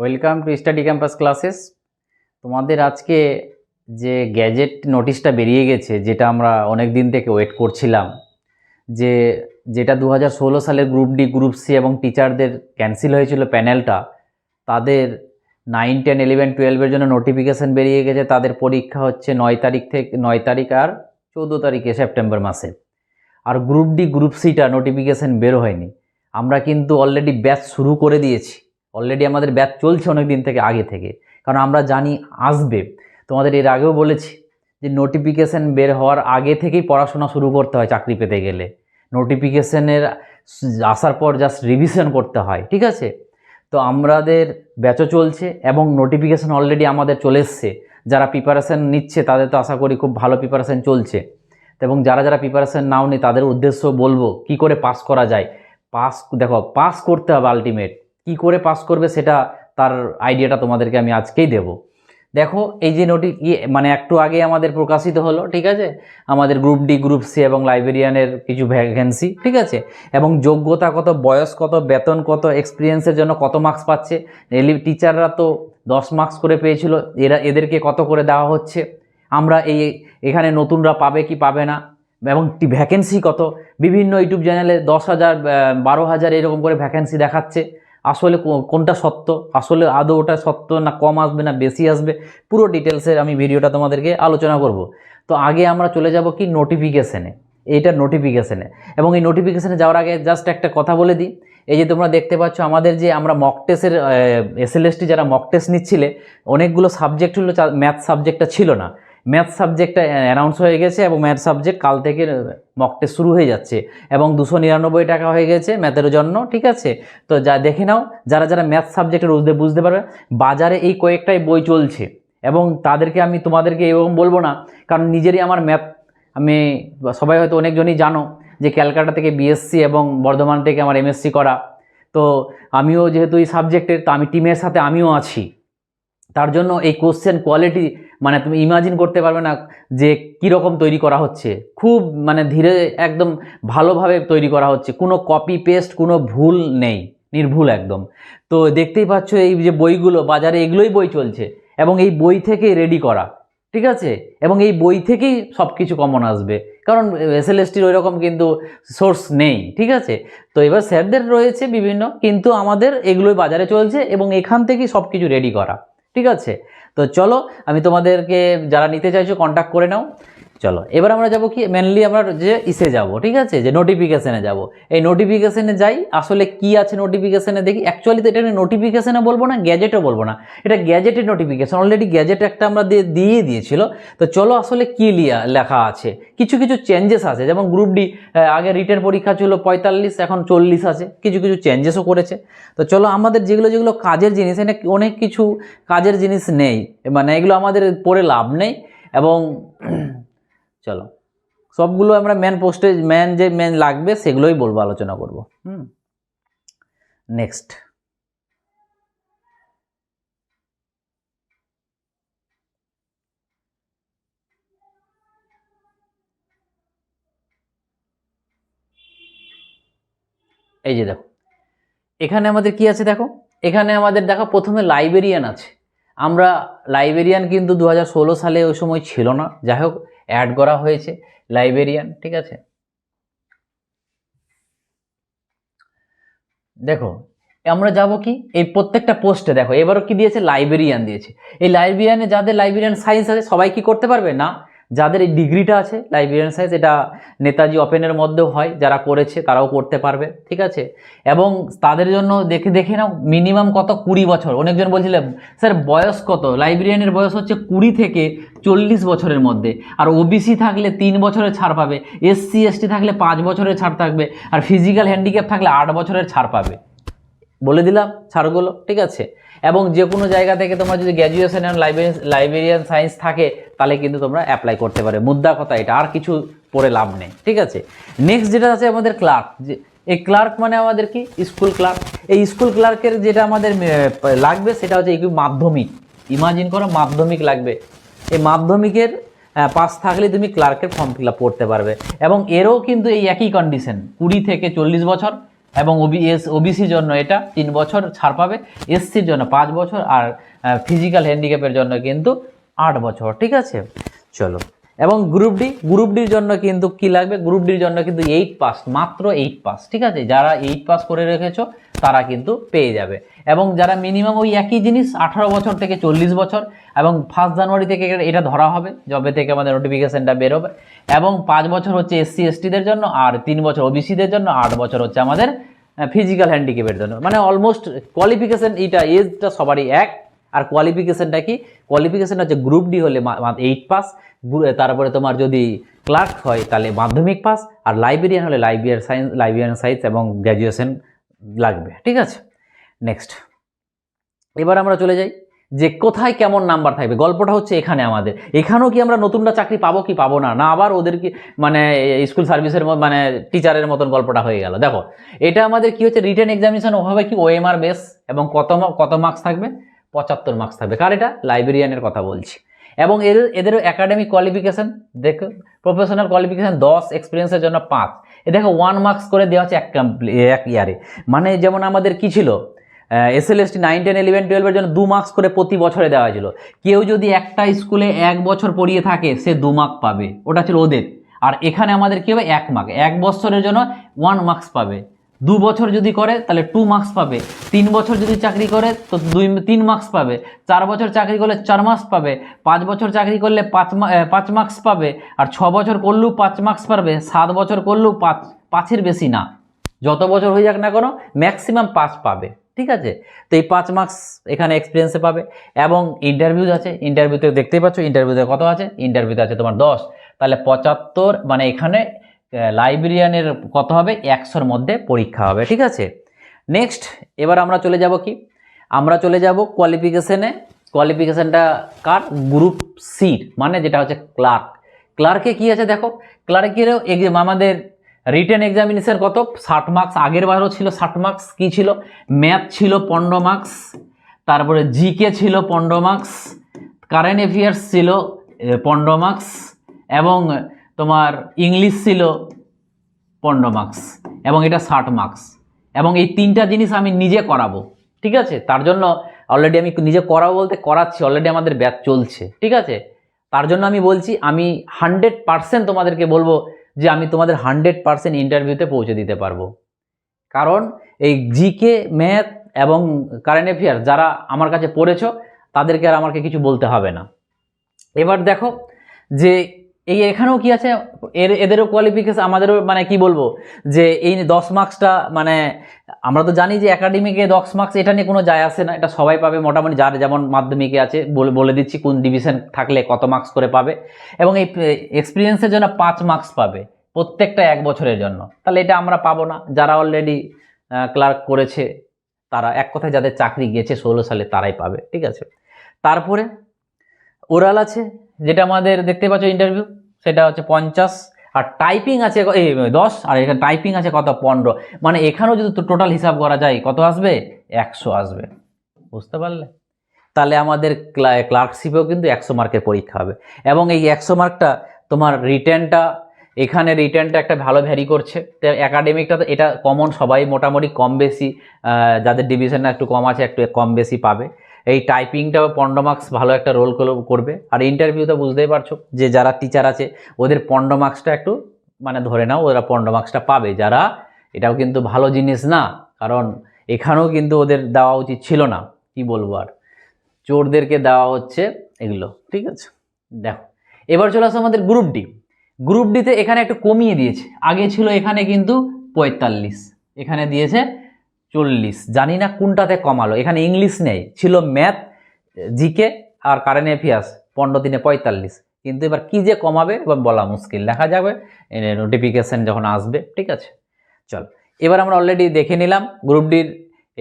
Welcome to study campus classes তোমাদের আজকে যে গ্যাজেট নোটিশটা বেরিয়ে গেছে, যেটা আমরা অনেক দিন থেকে ওয়েট করছিলাম, যে যেটা দু হাজার ষোলো সালের গ্রুপ ডি গ্রুপ সি এবং টিচারদের ক্যান্সেল হয়েছিল প্যানেলটা তাদের নাইন টেন ইলেভেন টুয়েলভের জন্য নোটিফিকেশান বেরিয়ে গেছে। তাদের পরীক্ষা হচ্ছে নয় তারিখ থেকে, নয় তারিখ আর চৌদ্দ তারিখে সেপ্টেম্বর মাসে। আর গ্রুপ ডি গ্রুপ সিটা নোটিফিকেশান বের হয়নি। আমরা কিন্তু অলরেডি ব্যাচ শুরু করে দিয়েছি। অলরেডি আমাদের ব্যাচ চলছে অনেক দিন থেকে, আগে থেকে। কারণ আমরা জানি আসবে। তোমাদের এর আগেও বলেছি যে নোটিফিকেশান বের হওয়ার আগে থেকেই পড়াশোনা শুরু করতে হয় চাকরি পেতে গেলে। নোটিফিকেশানের আসার পর জাস্ট রিভিশন করতে হয়, ঠিক আছে? তো আমাদের ব্যাচও চলছে এবং নোটিফিকেশান অলরেডি আমাদের চলে এসছে। যারা প্রিপারেশান নিচ্ছে তাদের তো আশা করি খুব ভালো প্রিপারেশান চলছে। এবং যারা যারা প্রিপারেশান নাও নি তাদের উদ্দেশ্য বলব, কি করে পাস করা যায়? পাস দেখো পাস করতে হবে আলটিমেট কি করে পাস করবে সেটা তার আইডিয়াটা তোমাদেরকে আমি আজকেই দেব। দেখো, এই যে নোটি ইয়ে মানে একটু আগে আমাদের প্রকাশিত হলো, ঠিক আছে? আমাদের গ্রুপ ডি গ্রুপ সি এবং লাইব্রেরিয়ানের কিছু ভ্যাকেন্সি ঠিক আছে? এবং যোগ্যতা কত, বয়স কত, বেতন কত এক্সপিরিয়েন্সের জন্য কত মার্কস পাচ্ছে? টিচাররা তো দশ মার্কস করে পেয়েছিল, এরা, এদেরকে কত করে দেওয়া হচ্ছে? আমরা এই, এখানে নতুনরা পাবে কি পাবে না? এবং ভ্যাকেন্সি কত? বিভিন্ন ইউটিউব চ্যানেলে দশ হাজার বারো হাজার এরকম করে ভ্যাকেন্সি দেখাচ্ছে। আসলে কোনটা সত্য? আসলে আদৌ ওটা সত্য না কম আসবে না বেশি আসবে? পুরো ডিটেলসের আমি ভিডিওটা তোমাদেরকে আলোচনা করব। তো আগে আমরা চলে যাব কি নোটিফিকেশানে এইটা নোটিফিকেশানে এবং এই নোটিফিকেশানে যাওয়ার আগে জাস্ট একটা কথা বলে দিই। এই যে তোমরা দেখতে পাচ্ছ, আমাদের যে আমরা মক টেস্টের এসএলএসটি যারা মক টেস্ট নিচ্ছিলে, অনেকগুলো সাবজেক্ট হলো ম্যাথ সাবজেক্টটা ছিল না। ম্যাথ সাবজেক্টটা অ্যানাউন্স হয়ে গেছে এবং ম্যাথ সাবজেক্ট কাল থেকে মক টেস্ট শুরু হয়ে যাচ্ছে। এবং দুশো নিরানব্বই টাকা হয়ে গেছে ম্যাথের জন্য, ঠিক আছে? তো যা, দেখে নাও, যারা যারা ম্যাথ সাবজেক্টের বুঝতে বুঝতে পারবে, বাজারে এই কয়েকটাই বই চলছে। এবং তাদেরকে আমি তোমাদেরকে এরকম বলব না, কারণ নিজেরই আমার ম্যাথ আমি, সবাই হয়তো অনেকজনই জানো যে ক্যালকাটা থেকে বিএসসি এবং বর্ধমান থেকে আমার এমএসসি করা। তো আমিও যেহেতু এই সাবজেক্টের তো আমি টিমের সাথে আমিও আছি। তার জন্য এই কোশ্চেন কোয়ালিটি মানে তুমি ইমাজিন করতে পারবে না যে কীরকম তৈরি করা হচ্ছে। খুব মানে ধীরে একদম ভালোভাবে তৈরি করা হচ্ছে। কোনো কপি পেস্ট কোনো ভুল নেই। নির্ভুল একদম। তো দেখতেই পাচ্ছ এই যে বইগুলো, বাজারে এগুলোই বই চলছে। এবং এই বই থেকেই রেডি করা। ঠিক আছে? এবং এই বই থেকেই সব কিছু কমন আসবে। কারণ এসএলএসটির ওই রকম কিন্তু সোর্স নেই। ঠিক আছে? তো এবার স্যারদের রয়েছে বিভিন্ন। কিন্তু আমাদের এগুলোই বাজারে চলছে এবং এখান থেকেই সব কিছু রেডি করা। ঠিক আছে? তো চলো আমি তোমাদেরকে যারা নিতে চাইছো কন্ট্যাক্ট করে নাও। চলো, এবার আমরা যাব কি মেনলি আমরা যে ইসে যাব, ঠিক আছে? যে নোটিফিকেশানে যাব। এই নোটিফিকেশানে যাই, আসলে কি আছে নোটিফিকেশানে দেখি অ্যাকচুয়ালি তো এটা নোটিফিকেশানে বলব না গ্যাজেটও বলব না। এটা গ্যাজেটের নোটিফিকেশান অলরেডি গ্যাজেট একটা আমরা দিয়ে দিয়ে দিয়েছিল। তো চলো আসলে কি লিয়া, লেখা আছে। কিছু কিছু চেঞ্জেস আছে, যেমন গ্রুপ ডি আগে রিটেন পরীক্ষা ছিল পঁয়তাল্লিশ, এখন চল্লিশ আছে। কিছু কিছু চেঞ্জেসও করেছে। তো চলো আমাদের যেগুলো যেগুলো কাজের জিনিস, এনে অনেক কিছু কাজের জিনিস নেই। মানে এগুলো আমাদের পড়ে লাভ নেই। এবং চলো। সবগুলো আমরা ম্যান পোস্টে ম্যান যে ম্যান লাগবে সেগুলোই বলব, আলোচনা করব। হুম। নেক্সট এই যে দেখো। এখানে আমাদের কি আছে দেখো? এখানে আমাদের দেখো প্রথমে লাইব্রেরিয়ান আছে। আমরা লাইব্রেরিয়ান কিন্তু দু হাজার ষোলো সালে ওই সময় ছিল না। যাই হোক অ্যাড করা হয়েছে লাইব্রেরিয়ান ঠিক আছে? দেখো, আমরা যাব কি? এই প্রত্যেকটা পোস্টে দেখো, এবারও কি দিয়েছে? লাইব্রেরিয়ান দিয়েছে। এই লাইব্রেরিয়ানে যাদের লাইব্রেরিয়ান সায়েন্স আছে, সবাই কি করতে পারবে? না যাদের এই ডিগ্রিটা আছে লাইব্রেরিয়ান সায়েন্স এটা নেতাজি ওপেনের মধ্যেও হয়, যারা করেছে তারাও করতে পারবে, ঠিক আছে? এবং তাদের জন্য দেখে দেখে নাও মিনিমাম কত? কুড়ি বছর। অনেকজন বলছিলেন, স্যার, বয়স কত? লাইব্রেরিয়ানের বয়স হচ্ছে কুড়ি থেকে চল্লিশ বছরের মধ্যে। আর ওবিসি থাকলে তিন বছরের ছাড় পাবে এসসি এসটি থাকলে পাঁচ বছরের ছাড় থাকবে, আর ফিজিক্যাল হ্যান্ডিক্যাপ থাকলে আট বছরের ছাড় পাবে। বলে দিলাম, ছাড়গুলো, ঠিক আছে? এবং যে কোনো জায়গা থেকে তোমার যদি graduation and librarian librarian science থাকে তাহলে কিন্তু তোমরা অ্যাপ্লাই করতে পারে। মুদ্রা কথা এটা, আর কিছু পড়ে লাভ নেই, ঠিক আছে? নেক্সট যেটা আছে আমাদের ক্লার্ক যে এই ক্লার্ক মানে আমাদের কি? স্কুল ক্লার্ক এই স্কুল ক্লার্কের যেটা আমাদের লাগবে সেটা হচ্ছে মাধ্যমিক। ইমাজিন করো মাধ্যমিক লাগবে। এই মাধ্যমিকের পাস থাকলে তুমি ক্লার্কের ফর্ম ফিল করতে পারবে। এবং এরও কিন্তু এই একই কন্ডিশন কুড়ি থেকে চল্লিশ বছর এবং ওবিএস ওবিসির জন্য এটা তিন বছর ছাড় পাবে এসসির জন্য পাঁচ বছর, আর ফিজিক্যাল হ্যান্ডিক্যাপের জন্য কিন্তু আট বছর, ঠিক আছে? চলো। এবং গ্রুপ ডি গ্রুপ ডির জন্য কিন্তু কি লাগবে? গ্রুপ ডির জন্য কিন্তু এইট পাস মাত্র এইট পাস ঠিক আছে? যারা এইট পাস করে রেখেছো, তারা কিন্তু পেয়ে যাবে। এবং যারা মিনিমাম ওই একই জিনিস, আঠারো বছর থেকে চল্লিশ বছর, এবং ফার্স্ট জানুয়ারি থেকে এটা- এটা ধরা হবে, যবে থেকে আমাদের নোটিফিকেশনটা বেরোবে। এবং পাঁচ বছর হচ্ছে এসসি এসটিদের জন্য, আর তিন বছর ওবিসিদের জন্য, আট বছর হচ্ছে আমাদের ফিজিক্যাল হ্যান্ডিক্যাপের জন্য। মানে অলমোস্ট কোয়ালিফিকেশন এইটা এজটা সবারই এক। আর কোয়ালিফিকেশনটা কি? কোয়ালিফিকেশন হচ্ছে গ্রুপ ডি হলে এইট পাস তারপরে তোমার যদি ক্লার্ক হয় তাহলে মাধ্যমিক পাস আর লাইব্রেরিয়ান হলে লাইব্রেরিয়ান সায়েন্স লাইব্রেরিয়ান সায়েন্স এবং গ্র্যাজুয়েশন লাগবে, ঠিক আছে? নেক্সট এবার আমরা চলে যাই যে কোথায় কেমন নাম্বার থাকবে। গল্পটা হচ্ছে এখানে আমাদের। এখানেও কি আমরা নতুনটা চাকরি পাবো কি পাবো না? না, আবার ওদের কি মানে স্কুল সার্ভিসের মানে টিচারের মতন গল্পটা হয়ে গেল। দেখো, এটা আমাদের কি হচ্ছে? রিটেন এক্সামিনেশন ওভাবে কি ওএমআর বেস এবং কত কত মার্কস থাকবে? পঁচাত্তর মার্কস থাকবে। কার এটা? লাইব্রেরিয়ানের কথা বলছি। এবং এদের এদেরও একাডেমিক কোয়ালিফিকেশন দেখো প্রফেশনাল কোয়ালিফিকেশান দশ এক্সপিরিয়েন্সের জন্য পাঁচ। এ দেখো ওয়ান মার্কস করে দেওয়া হচ্ছে এক এক ইয়ারে। মানে যেমন আমাদের কি ছিল? S L S nine ten eleven টুয়েলভের জন্য দু মার্কস করে প্রতি বছরে দেওয়া হয়েছিল। কেউ যদি একটা স্কুলে এক বছর পড়িয়ে থাকে, সে দু মার্ক পাবে। ওটা ছিল ওদের। আর এখানে আমাদের কী হবে? এক মার্ক এক বছরের জন্য ওয়ান মার্কস পাবে। দু বছর যদি করে, তাহলে টু মার্কস পাবে। তিন বছর যদি চাকরি করে, তো দুই, তিন মার্কস পাবে। চার বছর চাকরি করলে চার মার্কস পাবে। পাঁচ বছর চাকরি করলে পাঁচ পাঁচ মার্কস পাবে। আর ছ বছর করলেও পাঁচ মার্কস পাবে সাত বছর করলেও পাঁচ, পাঁচের বেশি না। যত বছর হয়ে যাক না কেন ম্যাক্সিমাম পাঁচ পাবে। ঠিক আছে? তো এই পাঁচ মার্কস এখানে এক্সপিরিয়েন্সে পাবে। এবং ইন্টারভিউ আছে। ইন্টারভিউতে দেখতেই পাচ্ছ ইন্টারভিউতে কত আছে? ইন্টারভিউতে আছে তোমার দশ। তাহলে পঁচাত্তর মানে এখানে লাইব্রেরিয়ানের কত হবে, একশোর মধ্যে পরীক্ষা হবে, ঠিক আছে? নেক্সট এবার আমরা চলে যাব কি? আমরা চলে যাব কোয়ালিফিকেশনে কোয়ালিফিকেশনটা কার? গ্রুপ সির মানে যেটা হচ্ছে ক্লার্ক ক্লার্কে কি আছে দেখো? ক্লার্কেরও আমাদের রিটেন এক্সামিনেশন কত? ষাট মার্কস আগের বারও ছিল ষাট মার্কস কী ছিল? ম্যাথ ছিল পনেরো মার্কস তারপরে জিকে ছিল পনেরো মার্কস কারেন্ট অ্যাফেয়ার্স ছিল পনেরো মার্কস এবং তোমার ইংলিশ ছিল পনেরো মার্কস এবং এটা ষাট মার্কস এবং এই তিনটা জিনিস আমি নিজে করাবো, ঠিক আছে? তার জন্য অলরেডি আমি নিজে করাবো বলতে করাচ্ছি অলরেডি আমাদের ব্যাচ চলছে, ঠিক আছে? তার জন্য আমি বলছি, আমি হান্ড্রেড পার্সেন্ট তোমাদেরকে বলব যে আমি তোমাদের হান্ড্রেড পার্সেন্ট ইন্টারভিউতে পৌঁছে দিতে পারব। কারণ এই জিকে ম্যাথ এবং কারেন্ট অ্যাফেয়ার যারা আমার কাছে পড়েছো, তাদেরকে আর আমাকে কিছু বলতে হবে না। এবার দেখো যে এই এখানেও কি আছে? এর, এদেরও কোয়ালিফিকেশন আমাদেরও মানে কি বলব? যে এই দশ মার্কসটা মানে আমরা তো জানি যে একাডেমিকে দশ মার্কস এটা নিয়ে কোনো যায় আসে না। এটা সবাই পাবে মোটামুটি, যার যেমন মাধ্যমিকে আছে, বলে বলে দিচ্ছি কোন ডিভিশন থাকলে কত মার্কস করে পাবে। এবং এই এক্সপিরিয়েন্সের জন্য পাঁচ মার্কস পাবে প্রত্যেকটা এক বছরের জন্য। তাহলে এটা আমরা পাবো না। যারা অলরেডি ক্লার্ক করেছে, তারা এক কথায় যাদের চাকরি গেছে ষোলো সালে তারাই পাবে, ঠিক আছে? তারপরে, ওরাল আছে যেটা আমাদের দেখতে পাচ্ছ ইন্টারভিউ সেটা হচ্ছে পঞ্চাশ, আর টাইপিং আছে দশ, আর এখানে টাইপিং আছে কত? পনেরো। মানে এখানেও যদি টোটাল হিসাব করা যায়, কত আসবে? একশো আসবে। বুঝতে পারলে? তাহলে আমাদের ক্লার্কশিপেও কিন্তু একশো মার্কের পরীক্ষা হবে। এবং এই একশো মার্কটা তোমার রিটার্নটা এখানে রিটার্নটা একটা ভালো ভ্যারি করছে। তো একাডেমিকটা তো এটা কমন সবাই মোটামুটি কম বেশি যাদের ডিভিশনটা একটু কম আছে, একটু কম বেশি পাবে। এই টাইপিংটাও পনেরো মার্কস ভালো একটা রোল করবে আর ইন্টারভিউ তো বুঝতেই পারছ যে যারা টিচার আছে, ওদের পনেরো মার্কসটা একটু মানে ধরে নাও, ওরা পনেরো মার্কসটা পাবে। যারা, এটাও কিন্তু ভালো জিনিস না, কারণ এখানেও কিন্তু ওদের দেওয়া উচিত ছিল না, কি বলব আর। চোরদেরকে দেওয়া হচ্ছে এগুলো, ঠিক আছে? দেখো, এবার চলে আসো আমাদের গ্রুপ ডি গ্রুপ ডিতে এখানে একটু কমিয়ে দিয়েছে। আগে ছিল এখানে কিন্তু পঁয়তাল্লিশ, এখানে দিয়েছে চল্লিশ। জানি না কোনটাতে কমালো। এখানে ইংলিশ নেই। ছিল ম্যাথ, জিকে আর কারেন্ট অ্যাফেয়ার্স, পনেরো দিনে পঁয়তাল্লিশ। কিন্তু এবার কি যে কমাবে, এবার বলা মুশকিল। দেখা যাবে নোটিফিকেশান যখন আসবে, ঠিক আছে? চল, এবার আমরা অলরেডি দেখে নিলাম গ্রুপ ডির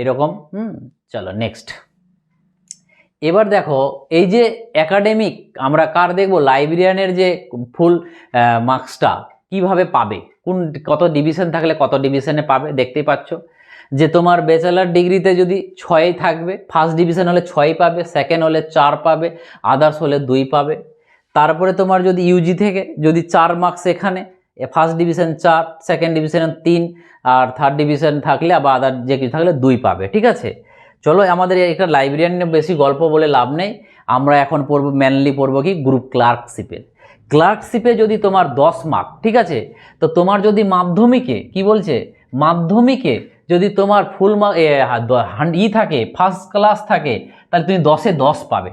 এরকম। হুম, চলো নেক্সট এবার দেখো, এই যে একাডেমিক আমরা কার দেখব? লাইব্রেরিয়ানের যে ফুল মার্কসটা কীভাবে পাবে? কোন, কত ডিভিশন থাকলে কত ডিভিশনে পাবে? দেখতেই পাচ্ছ। যে তোমার ব্যাচেলার ডিগ্রিতে যদি ছয় থাকবে ফার্স্ট ডিভিশন হলে ছয় পাবে সেকেন্ড হলে চার পাবে আদার্স হলে দুই পাবে। তারপরে তোমার যদি ইউজি থেকে যদি চার মার্কস এখানে ফার্স্ট ডিভিশন চার সেকেন্ড ডিভিশন তিন, আর থার্ড ডিভিশন থাকলে বা আদার যে কিছু থাকলে দুই পাবে, ঠিক আছে? চলো, আমাদের একটা লাইব্রেরিয়ান নিয়ে বেশি গল্প বলে লাভ নেই। আমরা এখন পড়ব মেনলি পড়ব কি? গ্রুপ ক্লার্কশিপের ক্লার্কশিপে যদি তোমার দশ মার্ক ঠিক আছে? তো তোমার যদি মাধ্যমিকে, কি বলছে? মাধ্যমিকে যদি তোমার ফুল মার্ক ই থাকে ফার্স্ট ক্লাস থাকে, তাহলে তুমি দশে দশ পাবে।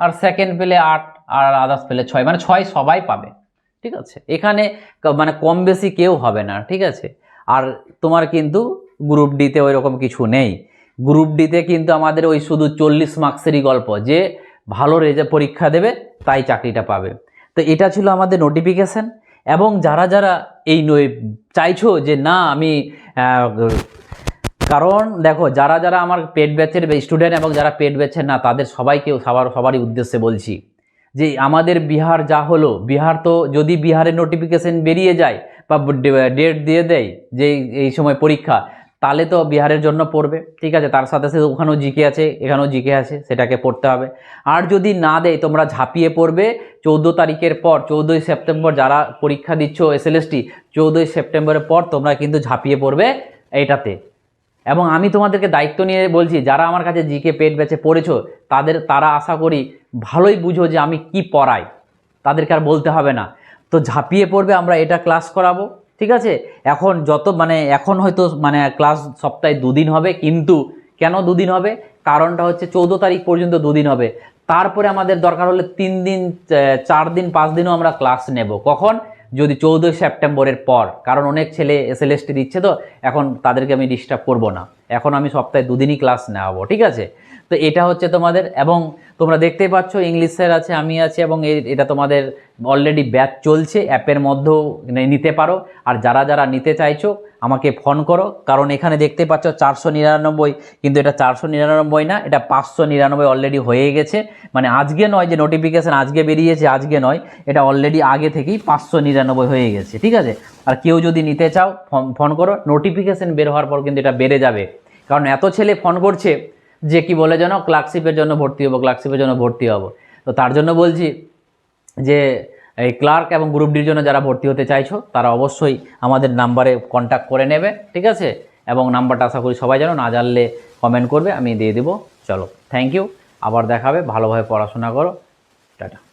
আর সেকেন্ড পেলে আট, আর আদার্স পেলে ছয় মানে ছয় সবাই পাবে। ঠিক আছে? এখানে মানে কম বেশি কেউ হবে না, ঠিক আছে? আর তোমার কিন্তু গ্রুপ ডিতে ওই রকম কিছু নেই। গ্রুপ ডিতে কিন্তু আমাদের ওই শুধু চল্লিশ মার্কসেরই গল্প, যে ভালো রেজাল্ট পরীক্ষা দেবে, তাই চাকরিটা পাবে। তো এটা ছিল আমাদের নোটিফিকেশান এবং যারা যারা এই চাইছো যে না, আমি কারণ দেখো, যারা যারা আমার পেড ব্যাচের স্টুডেন্ট এবং যারা পেট ব্যাচের না, তাদের সবাইকে সবার, সবারই উদ্দেশ্যে বলছি যে আমাদের বিহার যা হলো, বিহার তো যদি বিহারের নোটিফিকেশন বেরিয়ে যায় বা ডেট দিয়ে দেয় যে এই সময় পরীক্ষা তাহলে তো বিহারের জন্য পড়বে। ঠিক আছে, তার সাথে সাথে ওখানেও জিকে আছে, এখানেও জিকে আছে, সেটাকে পড়তে হবে। আর যদি না দেয়, তোমরা ঝাঁপিয়ে পড়বে। চৌদ্দ তারিখের পর, চৌদ্দই সেপ্টেম্বর যারা পরীক্ষা দিচ্ছ এসএলএসটি চৌদ্দই সেপ্টেম্বরের পর তোমরা কিন্তু ঝাঁপিয়ে পড়বে এটাতে এবং আমি তোমাদেরকে দায়িত্ব নিয়ে বলছি, যারা আমার কাছে জিকে পেট ব্যাচে পড়েছো, তাদের, তারা আশা করি ভালোই বুঝো যে আমি কি পড়াই। তাদেরকে আর বলতে হবে না। তো ঝাঁপিয়ে পড়বে, আমরা এটা ক্লাস করাবো। ঠিক আছে? এখন যত মানে এখন হয়তো মানে ক্লাস সপ্তাহে দুদিন হবে, কিন্তু কেন দুদিন হবে? কারণটা হচ্ছে চৌদ্দ তারিখ পর্যন্ত দুদিন হবে। তারপরে আমাদের দরকার হলে তিন দিন চার দিন, পাঁচ দিনও আমরা ক্লাস নেব। কখন? যদি চৌদ্দই সেপ্টেম্বরের পর। কারণ অনেক ছেলে এসএলএসটি দিচ্ছে তো, এখন তাদেরকে আমি ডিস্টার্ব করব না। এখন আমি সপ্তাহে দুদিনই ক্লাস নেওয়াবো, ঠিক আছে? তো এটা হচ্ছে তোমাদের, এবং তোমরা দেখতেই পাচ্ছ ইংলিশ স্যার আছে, আমি আছি, এবং এটা তোমাদের অলরেডি ব্যাচ চলছে অ্যাপের মধ্যেও নিতে পারো। আর যারা যারা নিতে চাইছো, আমাকে ফোন করো, কারণ এখানে দেখতে পাচ্ছ চারশো নিরানব্বই, কিন্তু এটা চারশো নিরানব্বই না, এটা পাঁচশো নিরানব্বই অলরেডি হয়ে গেছে। মানে আজকে নয় যে নোটিফিকেশান আজকে বেরিয়েছে, আজকে নয়, এটা অলরেডি আগে থেকেই পাঁচশো নিরানব্বই হয়ে গেছে, ঠিক আছে? আর কেউ যদি নিতে চাও, ফোন করো নোটিফিকেশান বের হওয়ার পর কিন্তু এটা বেড়ে যাবে। কারণ এত ছেলে ফোন করছে যে কি বলে যেন ক্লার্কশিপের জন্য ভর্তি হব, ক্লার্কশিপের জন্য ভর্তি হব। তো তার জন্য বলছি যে, এই ক্লার্ক এবং গ্রুপ ডির জন্য যারা ভর্তি হতে চাইছো, তারা অবশ্যই আমাদের নাম্বারে কন্ট্যাক্ট করে নেবে, ঠিক আছে? এবং নাম্বারটা আশা করি সবাই জানো, না জানলে কমেন্ট করবে, আমি দিয়ে দেবো। চলো থ্যাংক ইউ আবার দেখাবে, ভালোভাবে পড়াশোনা করো। টাটা।